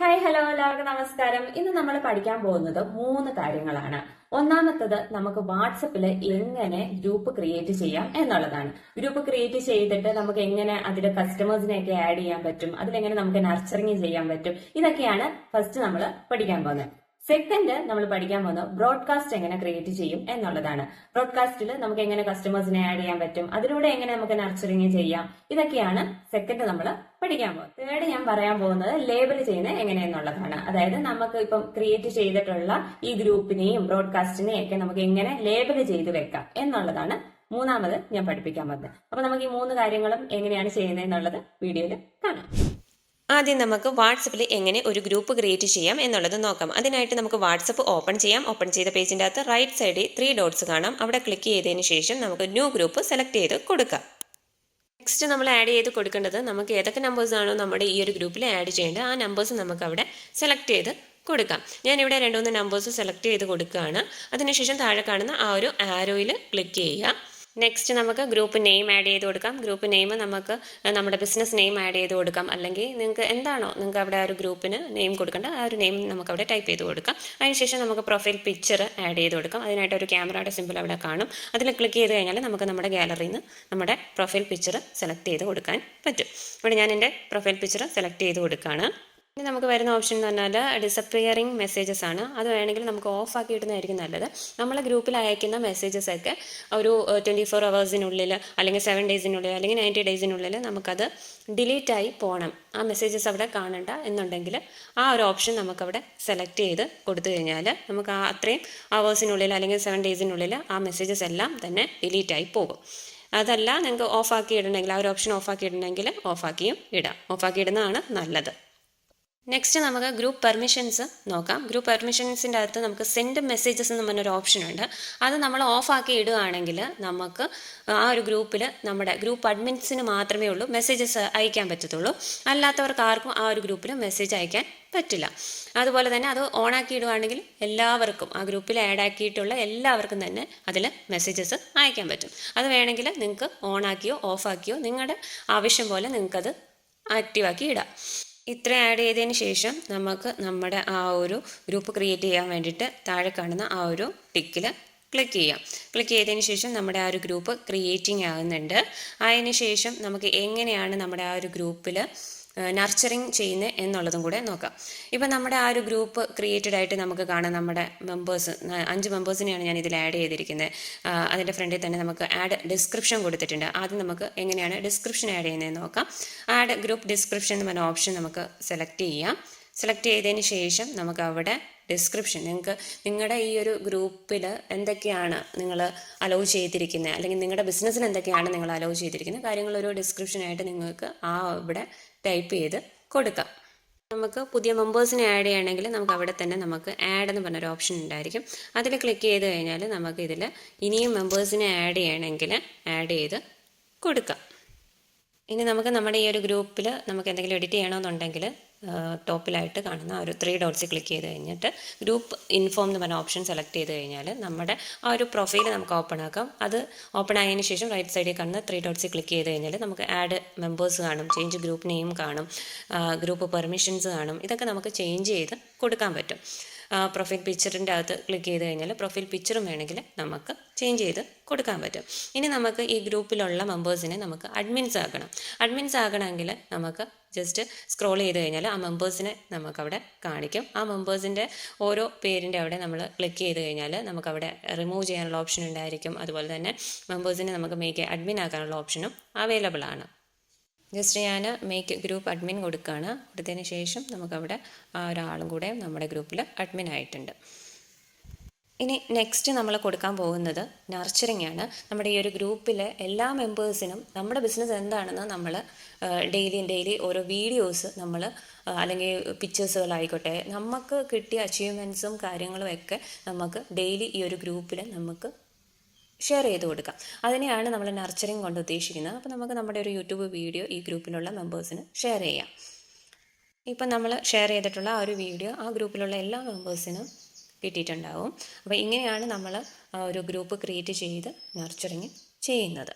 Hi hello എല്ലാവർക്കും നമസ്കാരം. ഇന്ന് നമ്മൾ പഠിക്കാൻ പോകുന്നത് മൂന്ന് കാര്യങ്ങളാണ്. ഒന്നാമത്തത് നമുക്ക് വാട്സപ്പിൽ എങ്ങനെ ഗ്രൂപ്പ് ക്രിയേറ്റ് ചെയ്യാം എന്നുള്ളതാണ്. ഗ്രൂപ്പ് ക്രിയേറ്റ് ചെയ്തിട്ട് നമുക്ക് എങ്ങനെ അതിൽ കസ്റ്റമേഴ്സിനെയൊക്കെ ആഡ് ചെയ്യാൻ പറ്റും അതിലെങ്ങനെ നമുക്ക് നർച്ചറിങ് ചെയ്യാൻ പറ്റും ഇതൊക്കെയാണ് ഫസ്റ്റ് നമ്മൾ പഠിക്കാൻ പോകുന്നത്. സെക്കൻഡ് നമ്മൾ പഠിക്കാൻ പോകുന്നത് ബ്രോഡ്കാസ്റ്റ് എങ്ങനെ ക്രിയേറ്റ് ചെയ്യും എന്നുള്ളതാണ്. ബ്രോഡ്കാസ്റ്റിൽ നമുക്ക് എങ്ങനെ കസ്റ്റമേഴ്സിനെ ആഡ് ചെയ്യാൻ പറ്റും അതിലൂടെ എങ്ങനെ നമുക്ക് നർച്ചറിങ് ചെയ്യാം ഇതൊക്കെയാണ് സെക്കൻഡ് നമ്മൾ പഠിക്കാൻ പോകുന്നത്. തേർഡ് ഞാൻ പറയാൻ പോകുന്നത് ലേബൽ ചെയ്യുന്നത് എങ്ങനെയെന്നുള്ളതാണ് അതായത് നമുക്ക് ഇപ്പം ക്രിയേറ്റ് ചെയ്തിട്ടുള്ള ഈ ഗ്രൂപ്പിനെയും ബ്രോഡ്കാസ്റ്റിനെയും ഒക്കെ നമുക്ക് എങ്ങനെ ലേബൽ ചെയ്ത് വെക്കാം എന്നുള്ളതാണ് മൂന്നാമത് ഞാൻ പഠിപ്പിക്കാൻ പോകുന്നത്. അപ്പൊ നമുക്ക് ഈ മൂന്ന് കാര്യങ്ങളും എങ്ങനെയാണ് ചെയ്യുന്നത് എന്നുള്ളത് വീഡിയോയിൽ കാണാം. ആദ്യം നമുക്ക് വാട്സപ്പിൽ എങ്ങനെ ഒരു ഗ്രൂപ്പ് ക്രിയേറ്റ് ചെയ്യാം എന്നുള്ളത് നോക്കാം. അതിനായിട്ട് നമുക്ക് വാട്സപ്പ് ഓപ്പൺ ചെയ്യാം. ഓപ്പൺ ചെയ്ത പേജിന്റെ അകത്ത് റൈറ്റ് സൈഡിൽ ത്രീ ഡോട്ട്സ് കാണാം. അവിടെ ക്ലിക്ക് ചെയ്തതിന് ശേഷം നമുക്ക് ന്യൂ ഗ്രൂപ്പ് സെലക്ട് ചെയ്ത് കൊടുക്കാം. നെക്സ്റ്റ് നമ്മൾ ആഡ് ചെയ്ത് കൊടുക്കേണ്ടത് നമുക്ക് ഏതൊക്കെ നമ്പേഴ്സ് ആണോ നമ്മുടെ ഈ ഒരു ഗ്രൂപ്പിൽ ആഡ് ചെയ്യേണ്ടത്. ആ നമ്പേഴ്സ് നമുക്ക് അവിടെ സെലക്ട് ചെയ്ത് കൊടുക്കാം. ഞാനിവിടെ രണ്ടു മൂന്ന് നമ്പേഴ്സ് സെലക്ട് ചെയ്ത് കൊടുക്കുകയാണ്. അതിനുശേഷം താഴെ കാണുന്ന ആ ഒരു ആരോയിൽ ക്ലിക്ക് ചെയ്യുക. നെക്സ്റ്റ് നമുക്ക് ഗ്രൂപ്പ് നെയിം ആഡ് ചെയ്ത് കൊടുക്കാം. ഗ്രൂപ്പ് നെയിം നമുക്ക് നമ്മുടെ ബിസിനസ് നെയിം ആഡ് ചെയ്ത് കൊടുക്കാം. അല്ലെങ്കിൽ നിങ്ങൾക്ക് എന്താണോ നിങ്ങൾക്ക് അവിടെ ആ ഒരു ഗ്രൂപ്പിന് നെയിം കൊടുക്കേണ്ട ആ ഒരു നെയിം നമുക്ക് അവിടെ ടൈപ്പ് ചെയ്ത് കൊടുക്കാം. അതിനുശേഷം നമുക്ക് പ്രൊഫൈൽ പിക്ചർ ആഡ് ചെയ്ത് കൊടുക്കാം. അതിനായിട്ട് ഒരു ക്യാമറയുടെ സിമ്പിൾ അവിടെ കാണും. അതിൽ ക്ലിക്ക് ചെയ്ത് കഴിഞ്ഞാൽ നമുക്ക് നമ്മുടെ ഗാലറിയിൽ നിന്ന് നമ്മുടെ പ്രൊഫൈൽ പിക്ചർ സെലക്ട് ചെയ്ത് കൊടുക്കാൻ പറ്റും. ഇവിടെ ഞാൻ എന്റെ പ്രൊഫൈൽ പിക്ചർ സെലക്ട് ചെയ്ത് കൊടുക്കുകയാണ്. ഇനി നമുക്ക് വരുന്ന ഓപ്ഷൻ എന്ന് പറഞ്ഞാൽ ഡിസപ്പിയറിങ് മെസ്സേജസ് ആണ്. അത് വേണമെങ്കിൽ നമുക്ക് ഓഫ് ആക്കി ഇടുന്നതായിരിക്കും നല്ലത്. നമ്മളെ ഗ്രൂപ്പിൽ അയക്കുന്ന മെസ്സേജസ് ഒക്കെ ഒരു ട്വന്റി ഫോർ അവേഴ്സിനുള്ളിൽ അല്ലെങ്കിൽ സെവൻ ഡേയ്സിനുള്ളിൽ അല്ലെങ്കിൽ നയന്റി ഡേയ്സിനുള്ളിൽ നമുക്കത് ഡിലീറ്റ് ആയി പോകണം ആ മെസ്സേജസ് അവിടെ കാണണ്ട എന്നുണ്ടെങ്കിൽ ആ ഒരു ഓപ്ഷൻ നമുക്കവിടെ സെലക്ട് ചെയ്ത് കൊടുത്തു കഴിഞ്ഞാൽ നമുക്ക് ആ അത്രയും അവേഴ്സിനുള്ളിൽ അല്ലെങ്കിൽ സെവൻ ഡേയ്സിനുള്ളിൽ ആ മെസ്സേജസ് എല്ലാം തന്നെ ഡിലീറ്റ് ആയി പോകും. അതല്ല നിങ്ങൾക്ക് ഓഫാക്കി ഇടണമെങ്കിൽ ആ ഒരു ഓപ്ഷൻ ഓഫാക്കി ഇടണമെങ്കിൽ ഓഫാക്കിയും ഇടാം. ഓഫാക്കി ഇടുന്നതാണ് നല്ലത്. നെക്സ്റ്റ് നമുക്ക് ഗ്രൂപ്പ് പെർമിഷൻസ് നോക്കാം. ഗ്രൂപ്പ് പെർമിഷൻസിന്റെ അകത്ത് നമുക്ക് സെൻഡ് മെസ്സേജസ് എന്ന് പറഞ്ഞൊരു ഓപ്ഷൻ ഉണ്ട്. അത് നമ്മൾ ഓഫാക്കി ഇടുകയാണെങ്കിൽ നമുക്ക് ആ ഒരു ഗ്രൂപ്പിൽ നമ്മുടെ ഗ്രൂപ്പ് അഡ്മിൻസിന് മാത്രമേ ഉള്ളൂ മെസ്സേജസ് അയക്കാൻ പറ്റത്തുള്ളൂ. അല്ലാത്തവർക്ക് ആർക്കും ആ ഒരു ഗ്രൂപ്പിൽ മെസ്സേജ് അയക്കാൻ പറ്റില്ല. അതുപോലെ തന്നെ അത് ഓണാക്കി ഇടുകയാണെങ്കിൽ എല്ലാവർക്കും ആ ഗ്രൂപ്പിൽ ആഡ് ആക്കിയിട്ടുള്ള എല്ലാവർക്കും തന്നെ അതിൽ മെസ്സേജസ് അയക്കാൻ പറ്റും. അത് വേണമെങ്കിൽ നിങ്ങൾക്ക് ഓണാക്കിയോ ഓഫാക്കിയോ നിങ്ങളുടെ ആവശ്യം പോലെ നിങ്ങൾക്കത് ആക്റ്റീവാക്കി ഇടാം. ഇത്ര ആഡ് ചെയ്തതിന് ശേഷം നമുക്ക് നമ്മുടെ ആ ഒരു ഗ്രൂപ്പ് ക്രിയേറ്റ് ചെയ്യാൻ വേണ്ടിയിട്ട് താഴെ കാണുന്ന ആ ഒരു ടിക്കിൽ ക്ലിക്ക് ചെയ്യാം. ക്ലിക്ക് ചെയ്തതിന് ശേഷം നമ്മുടെ ആ ഒരു ഗ്രൂപ്പ് ക്രിയേറ്റിംഗ് ആകുന്നുണ്ട്. അതിന് ശേഷം നമുക്ക് എങ്ങനെയാണ് നമ്മുടെ ആ ഒരു ഗ്രൂപ്പിൽ നർച്ചറിങ് ചെയ്യുന്നത് എന്നുള്ളതും കൂടെ നോക്കാം. ഇപ്പം നമ്മുടെ ആ ഒരു ഗ്രൂപ്പ് ക്രിയേറ്റഡ് ആയിട്ട് നമുക്ക് കാണാം നമ്മുടെ മെമ്പേഴ്സ് അഞ്ച് മെമ്പേഴ്സിനെയാണ് ഞാൻ ഇതിൽ ആഡ് ചെയ്തിരിക്കുന്നത് അതിന്റെ ഫ്രണ്ടിൽ തന്നെ നമുക്ക് ആഡ് ഡിസ്ക്രിപ്ഷൻ കൊടുത്തിട്ടുണ്ട്. ആദ്യം നമുക്ക് എങ്ങനെയാണ് ഡിസ്ക്രിപ്ഷൻ ആഡ് ചെയ്യുന്നതെന്ന് നോക്കാം. ആഡ് ഗ്രൂപ്പ് ഡിസ്ക്രിപ്ഷൻ എന്ന് പറഞ്ഞ ഓപ്ഷൻ നമുക്ക് സെലക്ട് ചെയ്യാം. സെലക്ട് ചെയ്തതിന് ശേഷം നമുക്ക് അവിടെ ഡിസ്ക്രിപ്ഷൻ നിങ്ങൾക്ക് നിങ്ങളുടെ ഈ ഒരു ഗ്രൂപ്പിൽ എന്തൊക്കെയാണ് നിങ്ങൾ അലോ ചെയ്തിരിക്കുന്നത് അല്ലെങ്കിൽ നിങ്ങളുടെ ബിസിനസ്സിന് എന്തൊക്കെയാണ് നിങ്ങൾ അലോ ചെയ്തിരിക്കുന്നത് കാര്യങ്ങളൊരു ഡിസ്ക്രിപ്ഷനായിട്ട് നിങ്ങൾക്ക് ആ ഇവിടെ ടൈപ്പ് ചെയ്ത് കൊടുക്കാം. നമുക്ക് പുതിയ മെമ്പേഴ്സിനെ ആഡ് ചെയ്യണമെങ്കിൽ നമുക്ക് അവിടെ തന്നെ നമുക്ക് ആഡ് എന്ന് പറഞ്ഞൊരു ഓപ്ഷൻ ഉണ്ടായിരിക്കും. അതിൽ ക്ലിക്ക് ചെയ്ത് കഴിഞ്ഞാൽ നമുക്ക് ഇതിൽ ഇനിയും മെമ്പേഴ്സിനെ ആഡ് ചെയ്യണമെങ്കിൽ ആഡ് ചെയ്ത് കൊടുക്കാം. ഇനി നമുക്ക് നമ്മുടെ ഈ ഒരു ഗ്രൂപ്പിൽ നമുക്ക് എന്തെങ്കിലും എഡിറ്റ് ചെയ്യണമെന്നുണ്ടെങ്കിൽ ടോപ്പിലായിട്ട് കാണുന്ന ഒരു ത്രീ ഡോട്ട്സ് ക്ലിക്ക് ചെയ്ത് കഴിഞ്ഞിട്ട് ഗ്രൂപ്പ് ഇൻഫോം എന്ന് പറഞ്ഞ ഓപ്ഷൻ സെലക്ട് ചെയ്ത് കഴിഞ്ഞാൽ നമ്മുടെ ആ ഒരു പ്രൊഫൈൽ നമുക്ക് ഓപ്പൺ ആക്കാം. അത് ഓപ്പൺ ആയതിനു ശേഷം റൈറ്റ് സൈഡിൽ കാണുന്ന ത്രീ ഡോട്ട്സ് ക്ലിക്ക് ചെയ്ത് കഴിഞ്ഞാൽ നമുക്ക് ആഡ് മെമ്പേഴ്സ് കാണും ചേഞ്ച് ഗ്രൂപ്പ് നെയിം കാണും ഗ്രൂപ്പ് പെർമിഷൻസ് കാണും. ഇതൊക്കെ നമുക്ക് ചേഞ്ച് ചെയ്ത് കൊടുക്കാൻ പറ്റും. പ്രൊഫൈൽ പിക്ചറിന്റെ അകത്ത് ക്ലിക്ക് ചെയ്ത് കഴിഞ്ഞാൽ പ്രൊഫൈൽ പിക്ചറും വേണമെങ്കിൽ നമുക്ക് ചേഞ്ച് ചെയ്ത് കൊടുക്കാൻ പറ്റും. ഇനി നമുക്ക് ഈ ഗ്രൂപ്പിലുള്ള മെമ്പേഴ്സിനെ നമുക്ക് അഡ്മിൻസ് ആക്കണം. അഡ്മിൻസ് ആകണമെങ്കിൽ നമുക്ക് ജസ്റ്റ് സ്ക്രോൾ ചെയ്ത് കഴിഞ്ഞാൽ ആ മെമ്പേഴ്സിനെ നമുക്കവിടെ കാണിക്കും. ആ മെമ്പേഴ്സിന്റെ ഓരോ പേരിന്റെ അവിടെ നമ്മൾ ക്ലിക്ക് ചെയ്ത് കഴിഞ്ഞാൽ നമുക്കവിടെ റിമൂവ് ചെയ്യാനുള്ള ഓപ്ഷൻ ഉണ്ടായിരിക്കും. അതുപോലെ തന്നെ മെമ്പേഴ്സിനെ നമുക്ക് മേക്ക് അഡ്മിൻ ആക്കാനുള്ള ഓപ്ഷനും അവൈലബിൾ ആണ്. ജസ്റ്റ് ഞാൻ മേക്ക് ഗ്രൂപ്പ് അഡ്മിൻ കൊടുക്കുകയാണ് കൊടുത്തതിന് ശേഷം നമുക്കവിടെ ആ ഒരാളും കൂടെ നമ്മുടെ ഗ്രൂപ്പിൽ അഡ്മിൻ ആയിട്ടുണ്ട്. ഇനി നെക്സ്റ്റ് നമ്മൾ കൊടുക്കാൻ പോകുന്നത് നർച്ചറിങ് ആണ്. നമ്മുടെ ഈ ഒരു ഗ്രൂപ്പിലെ എല്ലാ മെമ്പേഴ്സിനും നമ്മുടെ ബിസിനസ് എന്താണെന്ന് നമ്മൾ ഡെയിലി ഡെയിലി ഓരോ വീഡിയോസ് നമ്മൾ അല്ലെങ്കിൽ പിക്ചേഴ്സുകളായിക്കോട്ടെ നമുക്ക് കിട്ടിയ അച്ചീവ്മെന്റ്സും കാര്യങ്ങളും ഒക്കെ നമുക്ക് ഡെയിലി ഈ ഒരു ഗ്രൂപ്പിൽ നമുക്ക് ഷെയർ ചെയ്ത് കൊടുക്കാം. അതിനെയാണ് നമ്മൾ നർച്ചറിങ് കൊണ്ട് ഉദ്ദേശിക്കുന്നത്. അപ്പോൾ നമുക്ക് നമ്മുടെ ഒരു യൂട്യൂബ് വീഡിയോ ഈ ഗ്രൂപ്പിലുള്ള മെമ്പേഴ്സിന് ഷെയർ ചെയ്യാം. ഇപ്പം നമ്മൾ ഷെയർ ചെയ്തിട്ടുള്ള ആ ഒരു വീഡിയോ ആ ഗ്രൂപ്പിലുള്ള എല്ലാ മെമ്പേഴ്സിനും കിട്ടിയിട്ടുണ്ടാവും. അപ്പോൾ ഇങ്ങനെയാണ് നമ്മൾ ഒരു ഗ്രൂപ്പ് ക്രിയേറ്റ് ചെയ്ത് നർച്ചറിങ് ചെയ്യുന്നത്.